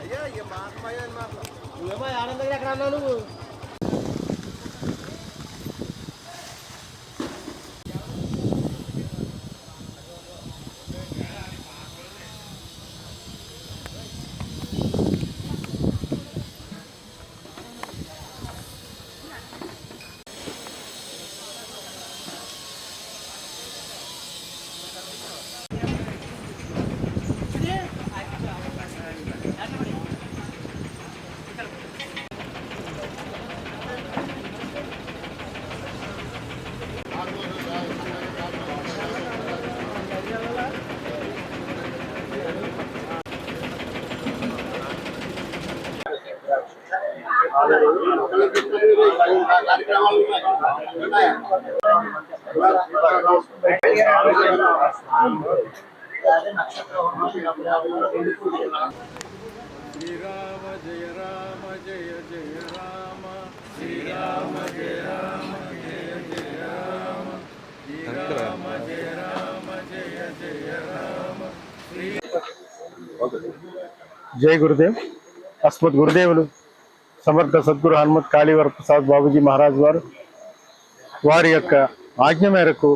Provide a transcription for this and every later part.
అయ్యా ఇక మాకు పోయాను మాకు నువ్వేమో ఆనందంగా ఎక్కడ అన్నావు నువ్వు? శ్రీరామ జయ రామ జయ జయ రామ శ్రీరామ జయ రామ జయ జయ రామ శ్రీరామ జయ రామ జయ జయ రామ శ్రీ జయ గురుదేవ్. అస్మత్ గురుదేవులు. సమర్థ సద్గురు హనుమత్ కాళీవర ప్రసాద్ బాబుజీ మహారాజ్ వారు వారి యొక్క ఆజ్ఞ మేరకు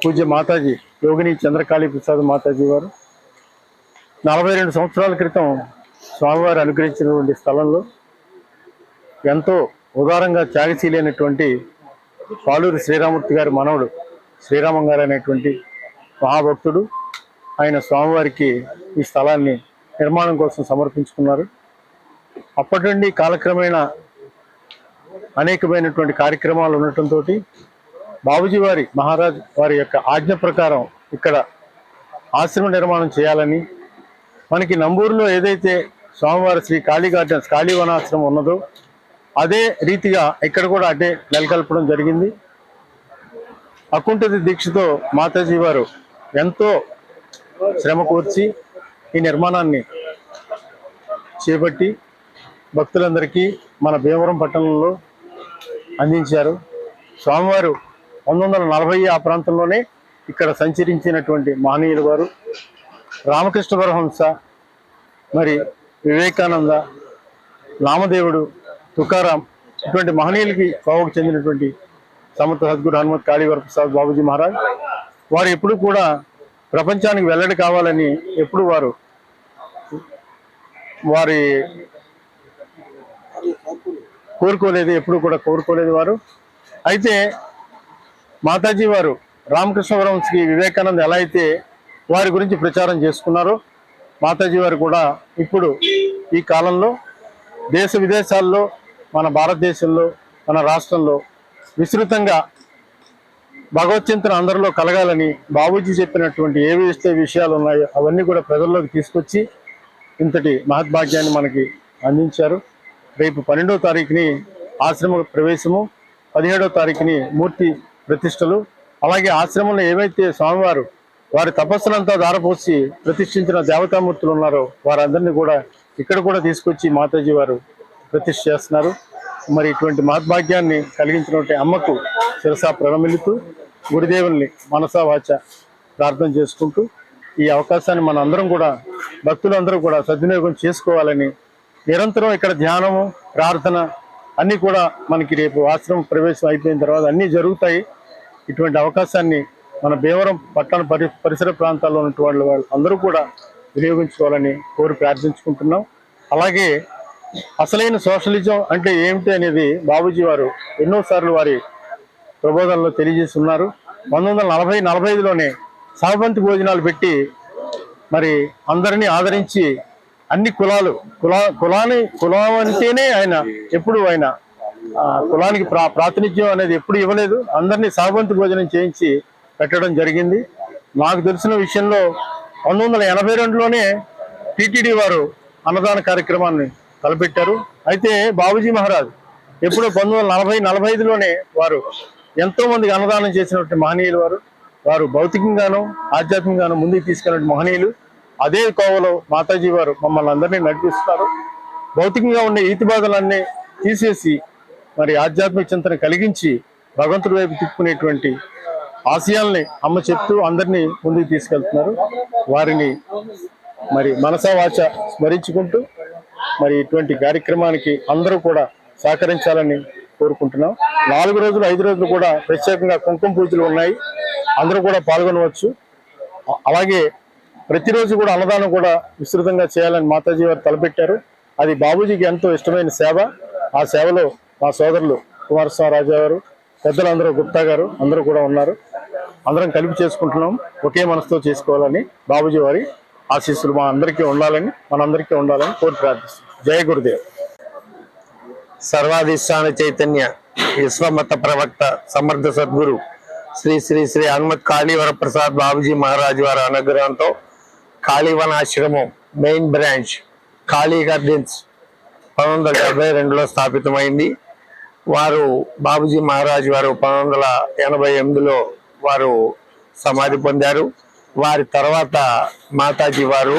పూజ్య మాతాజీ యోగిని చంద్రకాళీ ప్రసాద్ మాతాజీ వారు నలభై రెండు సంవత్సరాల క్రితం స్వామివారు అనుగ్రహించినటువంటి స్థలంలో ఎంతో ఉదారంగా త్యాగశీలైనటువంటి పాలూరు శ్రీరామూర్తి గారి మనవడు శ్రీరామం గారు అనేటువంటి మహాభక్తుడు. ఆయన స్వామివారికి ఈ స్థలాన్ని నిర్మాణం కోసం సమర్పించుకున్నారు. అప్పటి నుండి కాలక్రమేణా అనేకమైనటువంటి కార్యక్రమాలు ఉండటంతో బాబుజీ వారి మహారాజ్ వారి యొక్క ఆజ్ఞ ప్రకారం ఇక్కడ ఆశ్రమ నిర్మాణం చేయాలని మనకి నంబూరులో ఏదైతే స్వామివారి శ్రీ కాళీ గార్డెన్స్ కాళీవనాశ్రమం ఉన్నదో అదే రీతిగా ఇక్కడ కూడా అదే నెలకొల్పడం జరిగింది. అకుంఠిత దీక్షతో మాతాజీ వారు ఎంతో శ్రమ కూర్చి ఈ నిర్మాణాన్ని చేపట్టి భక్తులందరికీ మన భీమవరం పట్టణంలో అందించారు. స్వామివారు పంతొమ్మిది వందల నలభై ఆ ప్రాంతంలోనే ఇక్కడ సంచరించినటువంటి మహనీయులు వారు రామకృష్ణ పరహంస మరి వివేకానంద నామదేవుడు తుకారాం ఇటువంటి మహనీయులకి కోవకు చెందినటువంటి సమర్థ సద్గురు హనుమత్ కాళీవర ప్రసాద్ బాబుజీ మహారాజ్ వారు ఎప్పుడు కూడా ప్రపంచానికి వెల్లడి కావాలని ఎప్పుడు వారు వారి కోరుకోలేదు ఎప్పుడు కూడా కోరుకోలేదు వారు. అయితే మాతాజీ వారు రామకృష్ణవరం శ్రీ వివేకానంద ఎలా అయితే వారి గురించి ప్రచారం చేసుకున్నారో మాతాజీ వారు కూడా ఇప్పుడు ఈ కాలంలో దేశ విదేశాల్లో మన భారతదేశంలో మన రాష్ట్రంలో విస్తృతంగా భగవచ్చింతన అందరిలో కలగాలని బాబూజీ చెప్పినటువంటి ఏ విషయాలు ఉన్నాయో అవన్నీ కూడా ప్రజల్లోకి తీసుకొచ్చి ఇంతటి మహద్భాగ్యాన్ని మనకి అందించారు. రేపు పన్నెండవ తారీఖుని ఆశ్రమ ప్రవేశము పదిహేడవ తారీఖుని మూర్తి ప్రతిష్టలు అలాగే ఆశ్రమంలో ఏవైతే స్వామివారు వారి తపస్సులంతా దారపోసి ప్రతిష్ఠించిన దేవతామూర్తులు ఉన్నారో వారందరినీ కూడా ఇక్కడ కూడా తీసుకొచ్చి మాతాజీ వారు ప్రతిష్ఠ చేస్తున్నారు. మరి ఇటువంటి మహద్భాగ్యాన్ని కలిగించినటువంటి అమ్మకు శిరసా ప్రణమిలుతూ గురుదేవుల్ని మనసా వాచ ప్రార్థన చేసుకుంటూ ఈ అవకాశాన్ని మన అందరం కూడా భక్తులందరూ కూడా సద్వినియోగం చేసుకోవాలని నిరంతరం ఇక్కడ ధ్యానము ప్రార్థన అన్నీ కూడా మనకి రేపు ఆశ్రమం ప్రవేశం అయిపోయిన తర్వాత అన్నీ జరుగుతాయి. ఇటువంటి అవకాశాన్ని మన భీమవరం పట్టణ పరి పరిసర ప్రాంతాల్లో ఉన్నటువంటి వాళ్ళు అందరూ కూడా వినియోగించుకోవాలని కోరి ప్రార్థించుకుంటున్నాం. అలాగే అసలైన సోషలిజం అంటే ఏమిటి అనేది బాబూజీ వారు ఎన్నోసార్లు వారి ప్రబోధనలో తెలియజేసి ఉన్నారు పంతొమ్మిది వందల నలభై నలభై ఐదులోనే సహబంతి భోజనాలు పెట్టి మరి అందరినీ ఆదరించి అన్ని కులాలు కులా కులాన్ని కులం అంటేనే ఆయన ఎప్పుడు ఆయన. కులానికి ప్రా ప్రాతినిధ్యం అనేది ఎప్పుడు ఇవ్వలేదు. అందరినీ సహబంతి భోజనం చేయించి పెట్టడం జరిగింది. నాకు తెలిసిన విషయంలో పంతొమ్మిది వందల ఎనభై రెండులోనే టీటీడీ వారు అన్నదాన కార్యక్రమాన్ని తలపెట్టారు. అయితే బాబుజీ మహారాజ్ ఎప్పుడో పంతొమ్మిది వందల నలభై నలభై ఐదులోనే వారు ఎంతో మందికి అన్నదానం చేసినటువంటి మహనీయులు వారు. వారు భౌతికంగాను ఆధ్యాత్మికంగాను ముందుకు తీసుకెళ్ళిన మహనీయులు. అదే కోవలో మాతాజీ వారు మమ్మల్ని అందరినీ నడిపిస్తారు భౌతికంగా ఉండే ఈతి బాధలన్నీ తీసేసి మరి ఆధ్యాత్మిక చింతన కలిగించి భగవంతుడి వైపు తిప్పుకునేటువంటి ఆశయాల్ని అమ్మ చెప్తూ అందరినీ ముందుకు తీసుకెళ్తున్నారు. వారిని మరి మనసావాచ స్మరించుకుంటూ మరి ఇటువంటి కార్యక్రమానికి అందరూ కూడా సహకరించాలని కోరుకుంటున్నాం. నాలుగు రోజులు ఐదు రోజులు కూడా ప్రత్యేకంగా కుంకుమ పూజలు ఉన్నాయి. అందరూ కూడా పాల్గొనవచ్చు. అలాగే ప్రతిరోజు కూడా అన్నదానం కూడా విస్తృతంగా చేయాలని మాతాజీ వారు తలపెట్టారు. అది బాబూజీకి ఎంతో ఇష్టమైన సేవ. ఆ సేవలో మా సోదరులు కుమారస్వామి రాజా గారు పెద్దలందరూ గుప్తా గారు అందరూ కూడా ఉన్నారు. అందరం కలిపి చేసుకుంటున్నాం. ఒకే మనసుతో చేసుకోవాలని బాబూజీ వారి ఆశీస్సులు మా అందరికీ ఉండాలని మనందరికీ ఉండాలని కోరి ప్రార్థిస్తున్నాం. జయ గురుదేవ్. సర్వాధిష్టాన చైతన్య విశ్వమత ప్రవక్త సమర్థ సద్గురు శ్రీ శ్రీ శ్రీ హనుమత్ కాళీవర ప్రసాద్ బాబుజీ మహారాజు వారి అనుగ్రహంతో కాళీవన ఆశ్రమం మెయిన్ బ్రాంచ్ కాళీ గార్డెన్స్ పంతొమ్మిది వందల డెబ్బై రెండులో స్థాపితమైంది. వారు బాబుజీ మహారాజ్ వారు పంతొమ్మిది వందల ఎనభై ఎనిమిదిలో వారు సమాధి పొందారు. వారి తర్వాత మాతాజీ వారు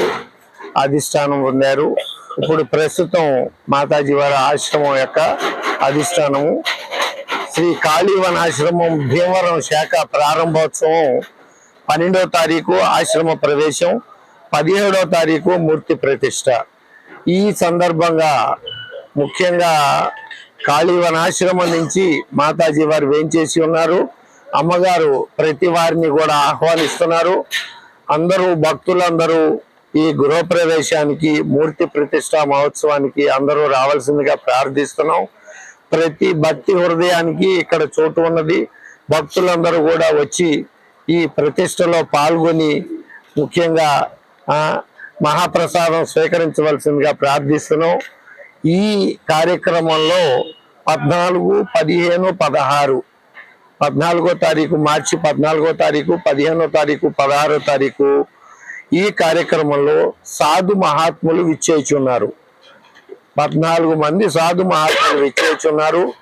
అధిష్టానం పొందారు. ఇప్పుడు ప్రస్తుతం మాతాజీ వారి ఆశ్రమం యొక్క అధిష్టానము. శ్రీ కాళీవన్ ఆశ్రమం భీమవరం శాఖ ప్రారంభోత్సవం పన్నెండో తారీఖు ఆశ్రమ ప్రవేశం. పదిహేడో తారీఖు మూర్తి ప్రతిష్ట. ఈ సందర్భంగా ముఖ్యంగా కాళీవనాశ్రమం నుంచి మాతాజీ వారు వేయించేసి ఉన్నారు. అమ్మగారు ప్రతి వారిని కూడా ఆహ్వానిస్తున్నారు. అందరూ భక్తులందరూ ఈ గృహప్రవేశానికి మూర్తి ప్రతిష్ట మహోత్సవానికి అందరూ రావాల్సిందిగా ప్రార్థిస్తున్నాం. ప్రతి భక్తి హృదయానికి ఇక్కడ చోటు ఉన్నది. భక్తులందరూ కూడా వచ్చి ఈ ప్రతిష్టలో పాల్గొని ముఖ్యంగా మహాప్రసాదం స్వీకరించవలసిందిగా ప్రార్థిస్తున్నాం. ఈ కార్యక్రమంలో పద్నాలుగు పదిహేను పదహారు పద్నాలుగో తారీఖు మార్చి పద్నాలుగో తారీఖు పదిహేనో తారీఖు పదహారో తారీఖు ఈ కార్యక్రమంలో సాధు మహాత్ములు విచ్చేచున్నారు. పద్నాలుగు మంది సాధు మహాత్ములు విచ్చేచున్నారు.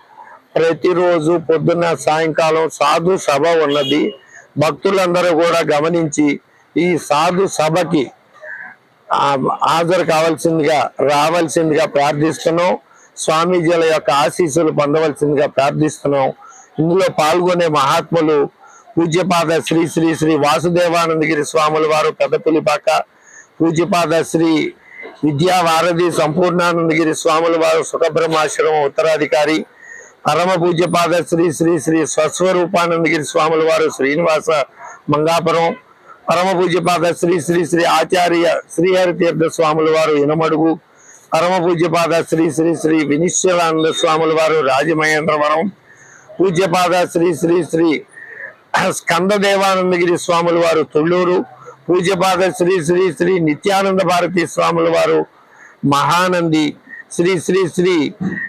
ప్రతిరోజు పొద్దున్న సాయంకాలం సాధు సభ ఉన్నది. భక్తులందరూ కూడా గమనించి ఈ సాధు సభకి హాజరు కావాల్సిందిగా రావాల్సిందిగా ప్రార్థిస్తున్నాం. స్వామీజీల యొక్క ఆశీస్సులు పొందవలసిందిగా ప్రార్థిస్తున్నాం. ఇందులో పాల్గొనే మహాత్ములు పూజ్యపాద శ్రీ శ్రీ శ్రీ వాసుదేవానందగిరి స్వాముల వారు పెద్దపులిపాక పూజ్యపాద శ్రీ విద్యా వారధి సంపూర్ణానందగిరి స్వాముల వారు సుఖబ్రహ్మాశ్రమం ఉత్తరాధికారి పరమ పూజ్యపాద శ్రీ శ్రీ శ్రీ స్వస్వరూపానందగిరి స్వాముల వారు శ్రీనివాస మంగాపురం పరమ పూజ్యపాద శ్రీ శ్రీ శ్రీ ఆచార్య శ్రీహరి తీర్థ స్వాముల వారు ఇనమడుగు పరమ పూజ్యపాద శ్రీ శ్రీ శ్రీ వినిశ్వరానంద స్వాముల వారు రాజమహేంద్రవరం పూజ్యపాద శ్రీ శ్రీ శ్రీ స్కందదేవానందగిరి స్వాముల వారు తొళ్ళూరు పూజ్యపాద శ్రీ శ్రీ శ్రీ నిత్యానంద భారతి స్వాముల వారు మహానంది శ్రీ శ్రీ శ్రీ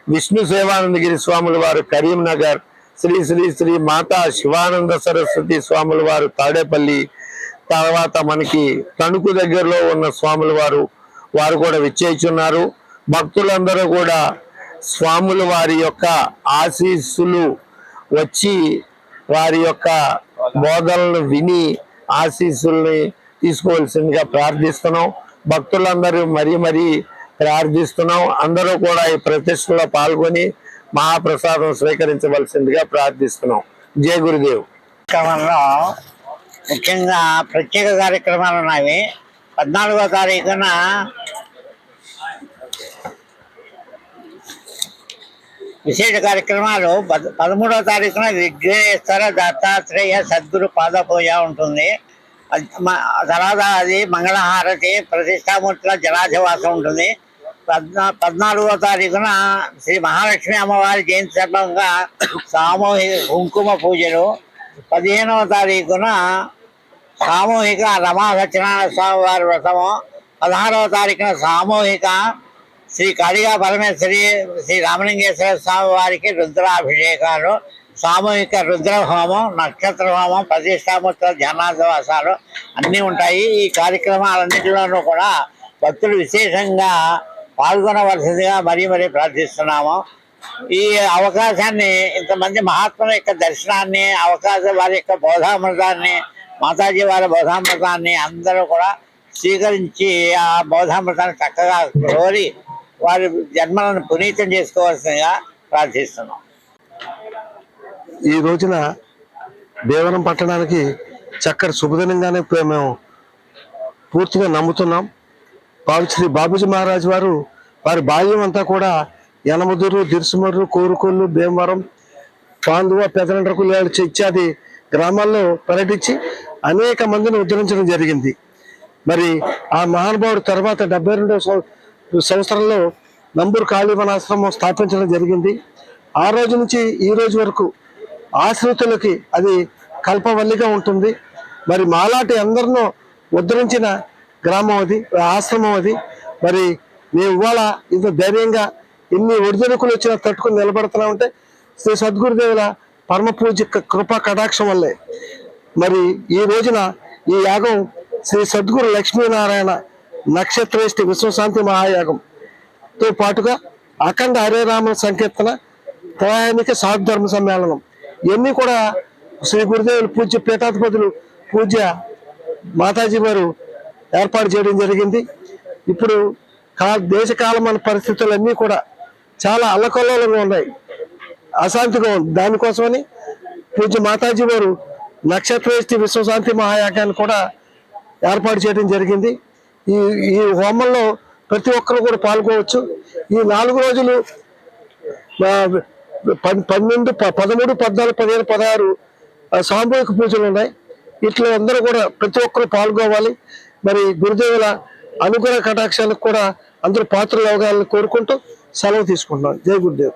విష్ణు సేవానందగిరి స్వాముల వారు కరీంనగర్ శ్రీ శ్రీ శ్రీ మాతా శివానంద సరస్వతి స్వాముల వారు తాడేపల్లి తర్వాత మనకి తణుకు దగ్గరలో ఉన్న స్వాముల వారు వారు కూడా విచ్చేస్తున్నారు భక్తులందరూ కూడా స్వాముల వారి యొక్క ఆశీస్సులు వచ్చి వారి యొక్క బోధనలను విని ఆశీస్సుల్ని తీసుకోవాల్సిందిగా ప్రార్థిస్తున్నాం. భక్తులందరూ మరీ మరీ ప్రార్థిస్తున్నాం. అందరూ కూడా ఈ ప్రతిష్టలో పాల్గొని మహాప్రసాదం స్వీకరించవలసిందిగా ప్రార్థిస్తున్నాం. జయ గురుదేవ్. కార్యక్రమంలో ముఖ్యంగా ప్రత్యేక కార్యక్రమాలు ఉన్నాయి పద్నాలుగో తారీఖున విశేష కార్యక్రమాలు పద పదమూడవ తారీఖున విఘ్నేశ్వర దత్తాత్రేయ సద్గురు పాదపూజ ఉంటుంది. తర్వాత అది మంగళహారతి ప్రతిష్టామూర్తిలో జలాధివాసం ఉంటుంది. పద్నా పద్నాలుగో తారీఖున శ్రీ మహాలక్ష్మి అమ్మవారి జయంతి సందర్భంగా సామూహిక కుంకుమ పూజలు పదిహేనవ తారీఖున సామూహిక రమా సత్యనారాయణ స్వామి వారి వ్రతము. పదహారవ తారీఖున సామూహిక శ్రీ కాళిగా పరమేశ్వరి శ్రీ రామలింగేశ్వర స్వామి వారికి రుద్రాభిషేకాలు సామూహిక రుద్ర హోమం నక్షత్ర హోమం ప్రతిష్టామూర్తుల ధ్యానాసవాసాలు అన్నీ ఉంటాయి. ఈ కార్యక్రమాలన్నింటిలోనూ కూడా భక్తులు విశేషంగా పాల్గొనవలసిందిగా మరీ మరీ ప్రార్థిస్తున్నాము. ఈ అవకాశాన్ని ఇంతమంది మహాత్ముల యొక్క దర్శనాన్ని అవకాశం వారి యొక్క బోధామృతాన్ని మాతాజీ వారి బోధామృతాన్ని అందరూ కూడా స్వీకరించి ఆ బోధామృతాన్ని చక్కగా కోరి వారి జన్మలను పునీతం చేసుకోవాల్సిందిగా ప్రార్థిస్తున్నాం. ఈ రోజున దేవరం పట్టణానికి చక్కటి శుభదినంగానే మేము పూర్తిగా నమ్ముతున్నాం. బాబు శ్రీ బాబుజీ మహారాజు వారు వారి బాల్యం అంతా కూడా యనమదురు దిరుసుమర్రు కోరుకొల్లు భీమవరం పాందువ పెదనండ్రకులు ఇత్యాది గ్రామాల్లో పర్యటించి అనేక మందిని ఉద్ధరించడం జరిగింది. మరి ఆ మహానుభావుడు తర్వాత డెబ్బై రెండవ సంవత్సరంలో నంబూరు కాళీవనాశ్రమం స్థాపించడం జరిగింది. ఆ రోజు నుంచి ఈ రోజు వరకు ఆశ్రితులకి అది కల్పవల్లిగా ఉంటుంది. మరి మాలాటి అందరినో ఉద్ధరించిన గ్రామం అది ఆశ్రమం అది. మరి మేము ఇవాళ ఇంత ధైర్యంగా ఎన్ని ఒడిదొడుకులు వచ్చినా తట్టుకుని నిలబడుతున్నామంటే శ్రీ సద్గురుదేవుల పరమ పూజ క- కృపా కటాక్షం వల్లే. మరి ఈ రోజున ఈ యాగం శ్రీ సద్గురు లక్ష్మీనారాయణ నక్షత్రేష్టి విశ్వశాంతి మహాయాగంతో పాటుగా అఖండ హరేరామ సంకీర్తన త్రయానిక సాధర్మ సమ్మేళనం ఇవన్నీ కూడా శ్రీ గురుదేవులు పూజ్య పీఠాధిపతులు పూజ్య మాతాజీ వారు ఏర్పాటు చేయడం జరిగింది. ఇప్పుడు కా దేశకాలం కాలమైన పరిస్థితులన్నీ కూడా చాలా అల్లకల్లోలంగా ఉన్నాయి. అశాంతిగా ఉంది. దానికోసమని పూజ మాతాజీ వారు నక్షత్రవేష్టి విశ్వశాంతి మహాయాగాన్ని కూడా ఏర్పాటు చేయడం జరిగింది. ఈ ఈ హోమంలో ప్రతి ఒక్కరు కూడా పాల్గొవచ్చు. ఈ నాలుగు రోజులు పన్నెండు ప- పదమూడు పద్నాలుగు పదిహేను పదహారు సామూహిక పూజలు ఉన్నాయి. ఇట్లా అందరూ కూడా ప్రతి ఒక్కరు పాల్గొవాలి. మరి గురుదేవుల అనుగ్రహ కటాక్షాలకు కూడా అందరూ పాత్రలు అవగాలని కోరుకుంటూ సెలవు తీసుకుంటున్నాను జై గురుదేవ్.